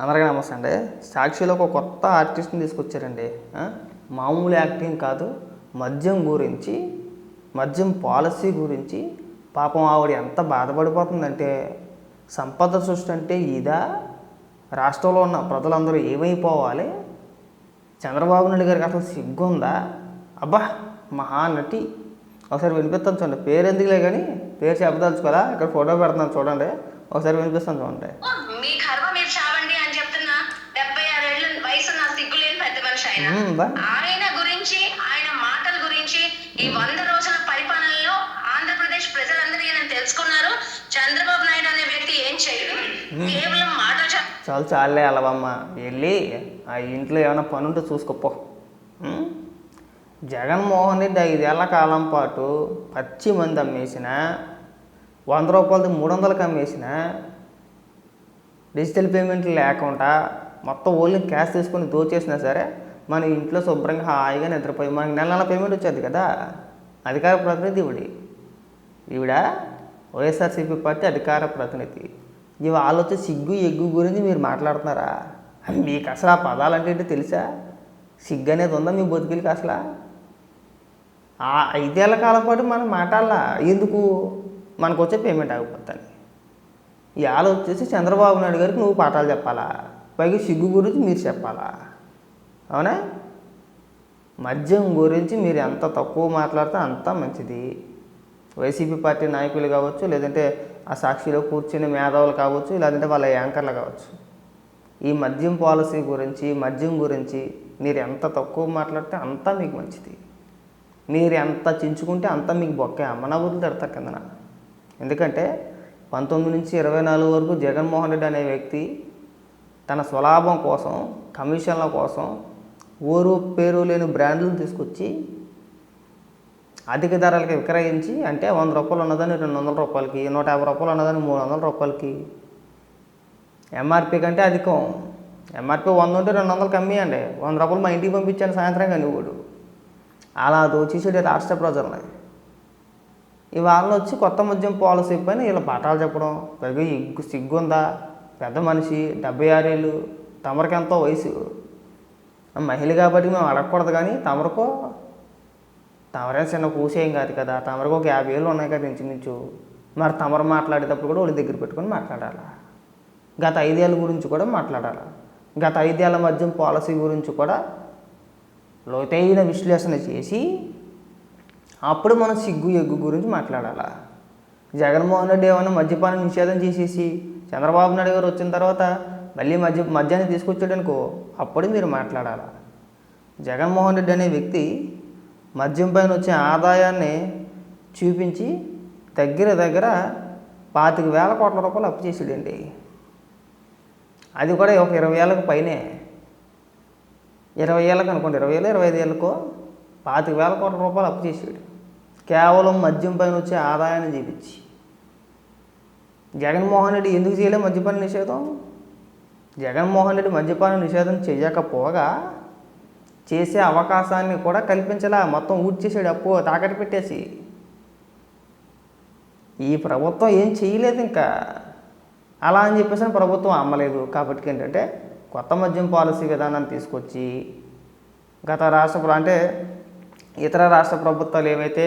అందరికీ నమస్తే అండి. సాక్షిలో ఒక కొత్త ఆర్టిస్ట్ని తీసుకొచ్చారండి. మామూలు యాక్టింగ్ కాదు మద్యం గురించి మద్యం పాలసీ గురించి. పాపం ఆవిడ ఎంత బాధపడిపోతుందంటే సంపద సృష్టి అంటే ఇదా? రాష్ట్రంలో ఉన్న ప్రజలందరూ ఏమైపోవాలి? చంద్రబాబు నాయుడు గారికి అసలు సిగ్గుందా? అబ్బా మహానటి ఒకసారి వినిపిస్తాను చూడండి. పేరు ఎందుకులే కానీ పేరు చెప్పదలుచుకోవాలా? ఇక్కడ ఫోటో పెడతాను చూడండి. ఒకసారి వినిపిస్తాను చూడండి. ఆయన గురించి ఆయన మాటల గురించి ఈ వంద రోజుల పరిపాలనలో ఆంధ్రప్రదేశ్ ప్రజలందరూ ఈయన తెలుసుకున్నారు. చంద్రబాబు నాయుడు అనే వ్యక్తి ఏం చేయడు? కేవలం మాటలు చాలు చాలే అలవమ్మ. వెళ్ళి ఆ ఇంట్లో ఏమైనా పని ఉంటే చూసుకోపో? జగన్మోహన్ రెడ్డి ఐదేళ్ళ కాలం పాటు పచ్చి మంది అమ్మేసిన వంద రూపాయలది మూడు వందలకి అమ్మేసిన డిజిటల్ పేమెంట్లు లేకుండా మొత్తం ఓన్లీ క్యాష్ తీసుకొని దోచేసినా సరే మన ఇంట్లో శుభ్రంగా హాయిగా నిద్రపోయి మనకి నెల నెల పేమెంట్ వచ్చేది కదా. అధికార ప్రతినిధి ఇవిడి. ఈవిడ వైఎస్ఆర్సీపీ పార్టీ అధికార ప్రతినిధి. ఇవి ఆలోచన సిగ్గు ఎగ్గు గురించి మీరు మాట్లాడుతున్నారా? మీకు అసలు ఆ పదాలు అంటే ఏంటో తెలుసా? సిగ్గు అనేది ఉందా మీ బతుకులకి అసలు? ఆ ఐదేళ్ళ కాలం పాటు మనం మాట్లాడాలా? ఎందుకు? మనకు వచ్చే పేమెంట్ ఆగిపోతాను ఇవాళ వచ్చేసి చంద్రబాబు నాయుడు గారికి నువ్వు పాఠాలు చెప్పాలా? పైగా సిగ్గు గురించి మీరు చెప్పాలా? అవునా? మద్యం గురించి మీరు ఎంత తక్కువ మాట్లాడితే అంత మంచిది. వైసీపీ పార్టీ నాయకులు కావచ్చు లేదంటే ఆ సాక్షిలో కూర్చుని మేధావులు కావచ్చు లేదంటే వాళ్ళ యాంకర్లు కావచ్చు. ఈ మద్యం పాలసీ గురించి మద్యం గురించి మీరు ఎంత తక్కువ మాట్లాడితే అంత మీకు మంచిది. మీరు ఎంత చించుకుంటే అంత మీకు బొక్క. అమ్మనబుద్ధులు తిడతారు కిందన. ఎందుకంటే పంతొమ్మిది నుంచి ఇరవై నాలుగు వరకు జగన్మోహన్ రెడ్డి అనే వ్యక్తి తన స్వలాభం కోసం కమిషన్ల కోసం ఊరు పేరు లేని బ్రాండ్లను తీసుకొచ్చి అధిక ధరలకి విక్రయించి అంటే వంద రూపాయలు ఉన్నదని రెండు వందల రూపాయలకి నూట యాభై రూపాయలు ఉన్నదని మూడు వందల రూపాయలకి. ఎంఆర్పి కంటే అధికం. ఎంఆర్పి వంద ఉంటే రెండు వందలు కమ్మి అండి. వంద రూపాయలు మా ఇంటికి పంపించాను సాయంత్రం కానీ వాడు అలా దోచేసాడు రాష్ట్ర ప్రజల్ని. ఇవాళ వచ్చి కొత్త మద్యం పాలసీ పైన వీళ్ళ పాఠాలు చెప్పడం పైగా సిగ్గుందా? పెద్ద మనిషి డెబ్బై ఆరేళ్ళు తమరికి ఎంతో వయసు. మహిళ కాబట్టి మేము అడగకూడదు కానీ తమరుకో తమరే చిన్న కూసేం కాదు కదా. తమరకు ఒక యాభై ఏళ్ళు ఉన్నాయి కదా ఇంచుమించు. మరి తమరు మాట్లాడేటప్పుడు కూడా వాళ్ళ దగ్గర పెట్టుకొని మాట్లాడాలి? గత ఐదేళ్ళ గురించి కూడా మాట్లాడాలి? గత ఐదేళ్ళ మధ్య పాలసీ గురించి కూడా లోతైన విశ్లేషణ చేసి అప్పుడు మనం సిగ్గు ఎగ్గు గురించి మాట్లాడాలా? జగన్మోహన్ రెడ్డి ఏమైనా మద్యపాన నిషేధం చేసేసి చంద్రబాబు నాయుడు గారు వచ్చిన తర్వాత మళ్ళీ మధ్య మధ్యాహ్నం తీసుకొచ్చాడనుకో అప్పుడు మీరు మాట్లాడాలి? జగన్మోహన్ రెడ్డి అనే వ్యక్తి మద్యం పైన వచ్చే ఆదాయాన్ని చూపించి దగ్గర దగ్గర పాతిక వేల కోట్ల రూపాయలు అప్పు చేసాడండి అది కూడా ఒక ఇరవై ఏళ్ళకు పైనే. ఇరవై ఏళ్ళకు అనుకోండి ఇరవై ఏళ్ళు ఇరవై ఐదు ఏళ్ళకో పాతిక వేల కోట్ల రూపాయలు అప్పు చేసాడు కేవలం మద్యం పైన వచ్చే ఆదాయాన్ని చూపించి. జగన్మోహన్ రెడ్డి ఎందుకు చేయలే మద్యపాన నిషేధం? జగన్మోహన్ రెడ్డి మద్యపాన నిషేధం చేయకపోగా చేసే అవకాశాన్ని కూడా కల్పించలా మొత్తం ఊడ్చేసాడు అప్పు తాకట్టు పెట్టేసి. ఈ ప్రభుత్వం ఏం చేయలేదు ఇంకా. అలా అని చెప్పేసి ప్రభుత్వం అమ్మలేదు. కాబట్టి ఏంటంటే కొత్త మద్యం పాలసీ విధానాన్ని తీసుకొచ్చి గత రాష్ట్ర అంటే ఇతర రాష్ట్ర ప్రభుత్వాలు ఏవైతే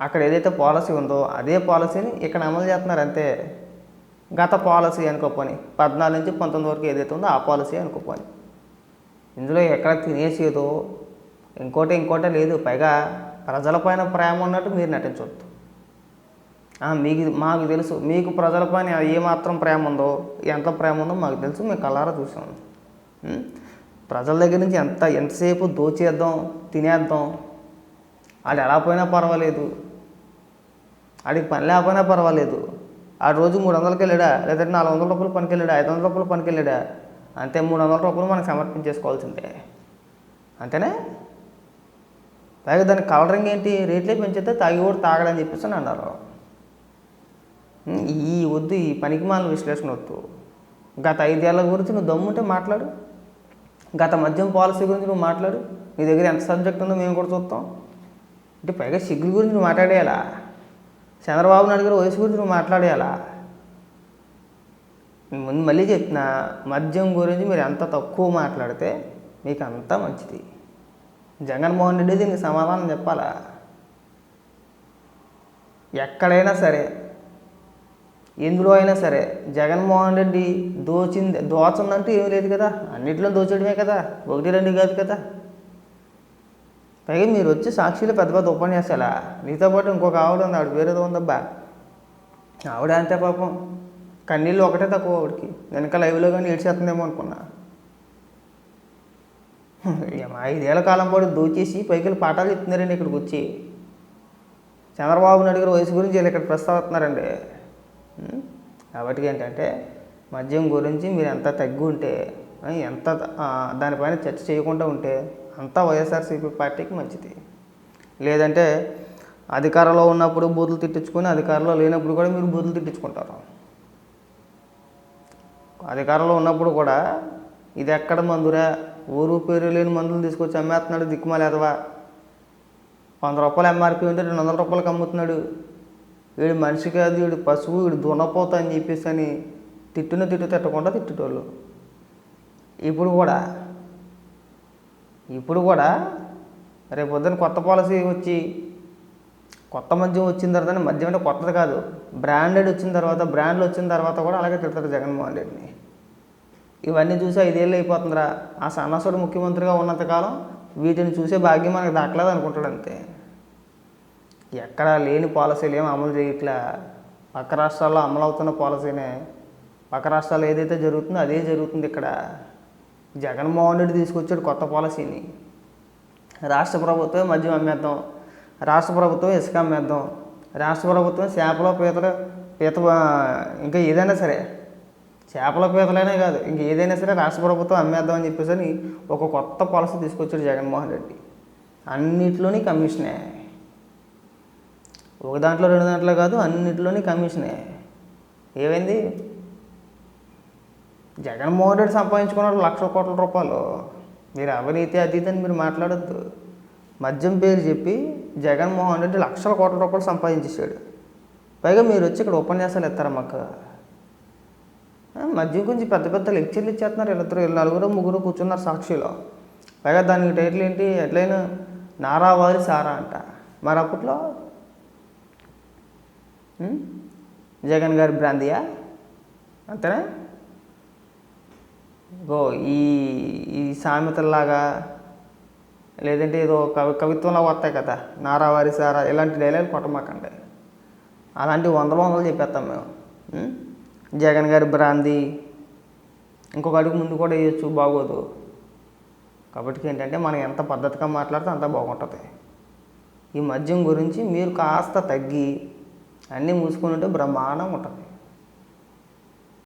అక్కడ ఏదైతే పాలసీ ఉందో అదే పాలసీని ఇక్కడ అమలు చేస్తున్నారు అంతే. గత పాలసీ అనుకోపోని పద్నాలుగు నుంచి పంతొమ్మిది వరకు ఏదైతే ఉందో ఆ పాలసీ అనుకోపోని. ఇందులో ఎక్కడ తినేసేదో ఇంకోటి ఇంకోటి లేదు. పైగా ప్రజలపైన ప్రేమ ఉన్నట్టు మీరు నటించవద్దు మీకు మాకు తెలుసు. మీకు ప్రజలపైన ఏమాత్రం ప్రేమ ఉందో ఎంత ప్రేమ ఉందో మాకు తెలుసు. మేము కళ్ళారా చూసాం. ప్రజల దగ్గర నుంచి ఎంత ఎంతసేపు దోచేద్దాం తినేద్దాం? ఆడు ఎలా పోయినా పర్వాలేదు. వాడికి పని లేకపోయినా పర్వాలేదు. ఆ రోజు మూడు వందలకి వెళ్ళాడా లేదంటే నాలుగు వందల రూపాయలు పనికి వెళ్ళాడా ఐదు వందల రూపాయలు పనికి వెళ్ళాడా అంతే మూడు వందల రూపాయలు మనకు సమర్పించేసుకోవాల్సిందే. అంతేనే? పైగా దాని కలరింగ్ ఏంటి? రేట్లే పెంచితే తాగి కూడా తాగడని చెప్పేసి అని అన్నారు. ఈ వద్దు ఈ పనికి పనికిమాలిన విశ్లేషణ వద్దు. గత ఐదేళ్ళ గురించి నువ్వు దమ్ముంటే మాట్లాడు. గత మద్యం పాలసీ గురించి నువ్వు మాట్లాడు. నీ దగ్గర ఎంత సబ్జెక్ట్ ఉందో మేము కూడా చూస్తాం. అంటే పైగా సిగ్గుల గురించి నువ్వు మాట్లాడేయాలా? చంద్రబాబు నాయుడు గారు వయసు గురించి నువ్వు మాట్లాడేయాలా? ముందు మళ్ళీ చెప్తున్నా మద్యం గురించి మీరు ఎంత తక్కువ మాట్లాడితే మీకు అంత మంచిది. జగన్మోహన్ రెడ్డి దీనికి సమాధానం చెప్పాలా? ఎక్కడైనా సరే ఎందులో అయినా సరే జగన్మోహన్ రెడ్డి దోచింది దోచందంటూ ఏమీ లేదు కదా. అన్నిట్లో దోచడమే కదా. ఒకటి రెండు కాదు కదా. పైగా మీరు వచ్చి సాక్షిలో పెద్ద పెద్ద ఉపన్యాసాలా? మీతో పాటు ఇంకొక ఆవిడ ఉంది ఆవిడ వేరేదో ఉందబ్బా. ఆవిడ అంతే పాపం. కన్నీళ్ళు ఒకటే తక్కువ ఆవిడకి. వెనక లైవ్లో కానీ ఏడ్చేస్తుందేమో అనుకున్నా. ఐదేళ్ళ కాలం పాటు దోచేసి పైకి పాఠాలు చెప్తున్నారండి ఇక్కడికి వచ్చి. చంద్రబాబు నాయుడు గారి వయసు గురించి వీళ్ళు ఇక్కడ ప్రస్తావిస్తున్నారండి? కాబట్టి ఏంటంటే మద్యం గురించి మీరు ఎంత తగ్గి ఉంటే ఎంత దానిపైన చర్చ చేయకుండా ఉంటే అంతా వైఎస్ఆర్సీపీ పార్టీకి మంచిది. లేదంటే అధికారంలో ఉన్నప్పుడు బూతులు తిట్టించుకొని అధికారంలో లేనప్పుడు కూడా మీరు బూతులు తిట్టించుకుంటారు. అధికారంలో ఉన్నప్పుడు కూడా ఇది ఎక్కడ మందురా? ఊరు పేరు లేని మందులు తీసుకొచ్చి అమ్మేస్తున్నాడు దిక్కుమాలేదవా వంద రూపాయలు ఎంఆర్పి ఉంటే రెండు వందల రూపాయలకి అమ్ముతున్నాడు. వీడు మనిషి కాదు వీడు పశువు వీడు దున్నపోతా అని చెప్పేసి అని తిట్టున తిట్టు తిట్టకుండా తిట్టేటోళ్ళు. ఇప్పుడు కూడా ఇప్పుడు కూడా రేపు పొద్దున్న కొత్త పాలసీ వచ్చి కొత్త మద్యం వచ్చిన తర్వాత మద్యం అంటే కొత్తది కాదు బ్రాండెడ్ వచ్చిన తర్వాత బ్రాండ్లు వచ్చిన తర్వాత కూడా అలాగే తిడతారు జగన్మోహన్ రెడ్డిని. ఇవన్నీ చూసి ఐదేళ్ళు అయిపోతుందిరా. ఆ సన్నాసుడు ముఖ్యమంత్రిగా ఉన్నంతకాలం వీటిని చూసే భాగ్యం మనకు దక్కలేదు అనుకుంటాడు అంతే. ఎక్కడా లేని పాలసీలు ఏం అమలు చేయట్లే. పక్క రాష్ట్రాల్లో అమలు అవుతున్న పాలసీనే. పక్క రాష్ట్రాల్లో ఏదైతే జరుగుతుందో అదే జరుగుతుంది ఇక్కడ. జగన్మోహన్ రెడ్డి తీసుకొచ్చాడు కొత్త పాలసీని. రాష్ట్ర ప్రభుత్వం మద్యం అమ్మేద్దాం. రాష్ట్ర ప్రభుత్వం ఇసుక అమ్మేద్దాం. రాష్ట్ర ప్రభుత్వం చేపల పీతలు పీత ఇంకా ఏదైనా సరే. చేపల పీతలైనా కాదు ఇంక ఏదైనా సరే రాష్ట్ర ప్రభుత్వం అమ్మేద్దాం అని చెప్పేసి ఒక కొత్త పాలసీ తీసుకొచ్చాడు జగన్మోహన్ రెడ్డి. అన్నిట్లోని కమిషనే. ఒక దాంట్లో రెండు దాంట్లో కాదు అన్నిట్లోని కమిషనే. ఏమైంది? జగన్మోహన్ రెడ్డి సంపాదించుకున్నారు లక్షల కోట్ల రూపాయలు. మీరు అవినీతి అతీతని మీరు మాట్లాడద్దు. మద్యం పేరు చెప్పి జగన్మోహన్ రెడ్డి లక్షల కోట్ల రూపాయలు సంపాదించేసాడు పైగా మీరు వచ్చి ఇక్కడ ఉపన్యాసాలు ఇస్తారా మాకు? మద్యం గురించి పెద్ద పెద్ద లెక్చర్లు ఇచ్చేస్తున్నారు. వీళ్ళిద్దరు వీళ్ళు నలుగురు ముగ్గురు కూర్చున్నారు సాక్షిలో. పైగా దానికి టైటిల్ ఏంటి? ఎట్లయినా నారావారి సారా అంట. మరి అప్పట్లో? జగన్ గారి బ్రాందియా అంతేనా? గో ఈ ఈ సామెతల్లాగా లేదంటే ఏదో కవి కవిత్వంలో వస్తాయి కదా. నారావారి సారా ఇలాంటి డైలాగ్ కొట్టమాకండి. అలాంటి వందల వందలు చెప్పేస్తాం మేము. జగన్ గారి బ్రాంది ఇంకొక అడుగు ముందు కూడా వేయచ్చు బాగోదు. కాబట్టి ఏంటంటే మనం ఎంత పద్ధతిగా మాట్లాడితే అంత బాగుంటుంది. ఈ మద్యం గురించి మీరు కాస్త తగ్గి అన్నీ మూసుకుని ఉంటే బ్రహ్మాండంగా ఉంటుంది.